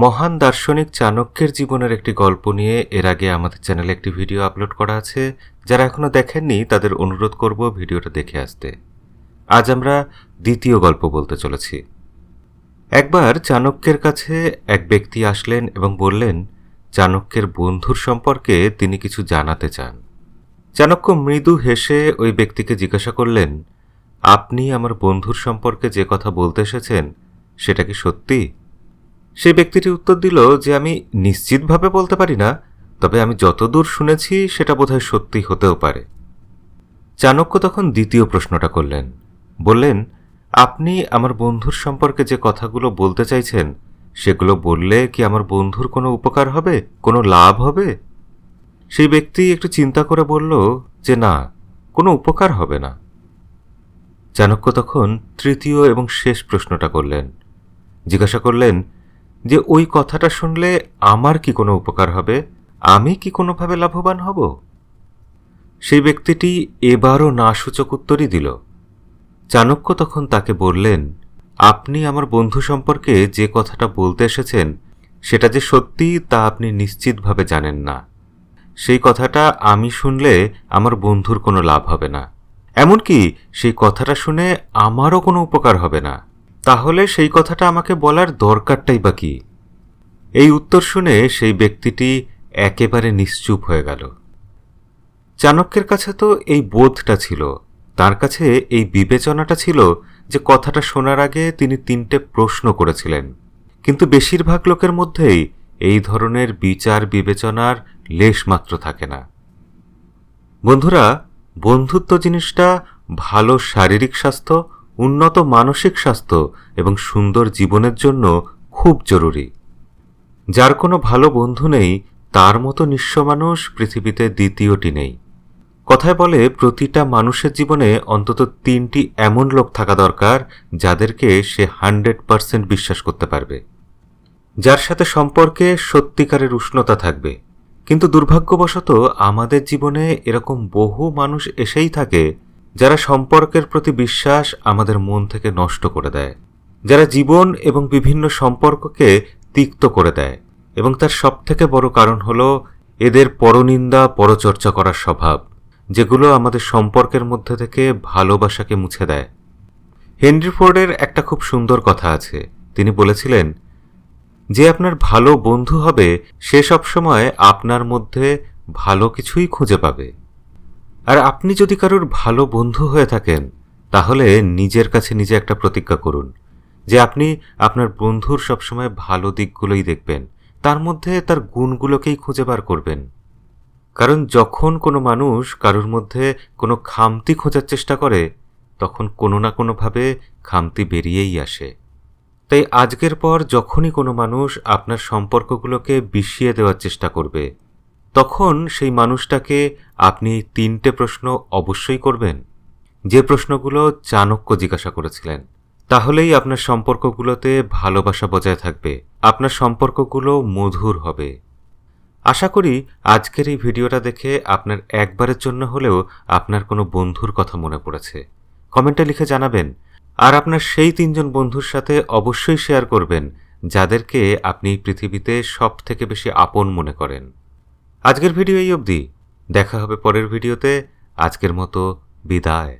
মহান দার্শনিক চাণক্যের জীবনের একটি গল্প নিয়ে এর আগে আমাদের চ্যানেলে একটি ভিডিও আপলোড করা আছে। যারা এখনও দেখেননি, তাদের অনুরোধ করব ভিডিওটা দেখে আসতে। আজ আমরা দ্বিতীয় গল্প বলতে চলেছি। একবার চাণক্যের কাছে এক ব্যক্তি আসলেন এবং বললেন, চাণক্যের বন্ধুর সম্পর্কে তিনি কিছু জানাতে চান। চাণক্য মৃদু হেসে ওই ব্যক্তিকে জিজ্ঞাসা করলেন, আপনি আমার বন্ধুর সম্পর্কে যে কথা বলতে এসেছেন, সেটা কি সত্যি? সেই ব্যক্তিটি উত্তর দিল যে আমি নিশ্চিতভাবে বলতে পারি না, তবে আমি যতদূর শুনেছি সেটা বোধহয় সত্যি হতেও পারে। চাণক্য তখন দ্বিতীয় প্রশ্নটা করলেন। বললেন, আপনি আমার বন্ধুর সম্পর্কে যে কথাগুলো বলতে চাইছেন, সেগুলো বললে কি আমার বন্ধুর কোনো উপকার হবে, কোনো লাভ হবে? সেই ব্যক্তি একটু চিন্তা করে বলল যে না, কোনো উপকার হবে না। চাণক্য তখন তৃতীয় এবং শেষ প্রশ্নটা করলেন। জিজ্ঞাসা করলেন যে ওই কথাটা শুনলে আমার কি কোনো উপকার হবে? আমি কি কোনোভাবে লাভবান হব? সেই ব্যক্তিটি এবারও না সূচক উত্তরই দিল। চাণক্য তখন তাকে বললেন, আপনি আমার বন্ধু সম্পর্কে যে কথাটা বলতে এসেছেন, সেটা যে সত্যি তা আপনি নিশ্চিতভাবে জানেন না। সেই কথাটা আমি শুনলে আমার বন্ধুর কোনো লাভ হবে না। এমনকি সেই কথাটা শুনে আমারও কোনো উপকার হবে না। তাহলে সেই কথাটা আমাকে বলার দরকারটাই বা কি? এই উত্তর শুনে সেই ব্যক্তিটি একেবারে নিশ্চুপ হয়ে গেল। চাণক্যের কাছে তো এই বোধটা ছিল, তার কাছে এই বিবেচনাটা ছিল যে কথাটা শোনার আগে তিনি তিনটে প্রশ্ন করেছিলেন। কিন্তু বেশিরভাগ লোকের মধ্যেই এই ধরনের বিচার বিবেচনার লেশ মাত্র থাকে না। বন্ধুরা, বন্ধুত্ব জিনিসটা ভালো শারীরিক স্বাস্থ্য উন্নত মানসিক স্বাস্থ্য এবং সুন্দর জীবনের জন্য খুব জরুরি। যার কোনো ভালো বন্ধু নেই, তার মতো নিঃস্ব মানুষ পৃথিবীতে দ্বিতীয়টি নেই। কথায় বলে, প্রতিটা মানুষের জীবনে অন্তত তিনটি এমন লোক থাকা দরকার, যাদেরকে সে হান্ড্রেড পারসেন্ট বিশ্বাস করতে পারবে। যার সাথে সম্পর্কে সত্যিকারের উষ্ণতা থাকবে। কিন্তু দুর্ভাগ্যবশত আমাদের জীবনে এরকম বহু মানুষ এসেই থাকে যারা সম্পর্কের প্রতি বিশ্বাস আমাদের মন থেকে নষ্ট করে দেয়, যারা জীবন এবং বিভিন্ন সম্পর্ককে তিক্ত করে দেয়, এবং তার সবথেকে বড় কারণ হল এদের পরনিন্দা, পরচর্চা করার স্বভাব, যেগুলো আমাদের সম্পর্কের মধ্যে থেকে ভালোবাসাকে মুছে দেয়। হেনরি ফোর্ডের একটা খুব সুন্দর কথা আছে। তিনি বলেছিলেন, যে আপনার ভালো বন্ধু হবে, সে সবসময় আপনার মধ্যে ভালো কিছুই খুঁজে পাবে। আর আপনি যদি কারোর ভালো বন্ধু হয়ে থাকেন, তাহলে নিজের কাছে নিজে একটা প্রতিজ্ঞা করুন যে আপনি আপনার বন্ধুর সবসময় ভালো দিকগুলোই দেখবেন। তার মধ্যে তার গুণগুলোকেই খুঁজে বার করবেন। কারণ যখন কোনো মানুষ কারোর মধ্যে কোনো খামতি খোঁজার চেষ্টা করে, তখন কোনো না কোনোভাবে খামতি বেরিয়েই আসে। তাই আজকের পর যখনই কোনো মানুষ আপনার সম্পর্কগুলোকে বিষিয়ে দেওয়ার চেষ্টা করবে তখন সেই মানুষটাকে আপনি তিনটে প্রশ্ন অবশ্যই করবেন। যে প্রশ্নগুলো চাণক্য জিজ্ঞাসা করেছিলেন, তাহলেই আপনার সম্পর্কগুলোতে ভালোবাসা বজায় থাকবে, আপনার সম্পর্কগুলো মধুর হবে। আশা করি আজকের এই ভিডিওটা দেখে আপনার একবারের জন্য হলেও আপনার কোনো বন্ধুর কথা মনে পড়েছে। কমেন্টে লিখে জানাবেন। আর আপনার সেই তিনজন বন্ধুর সাথে অবশ্যই শেয়ার করবেন, যাদেরকে আপনি পৃথিবীতে সব থেকে বেশি আপন মনে করেন। আজকের ভিডিও এই অবধি। দেখা হবে পরের ভিডিওতে। আজকের মতো বিদায়।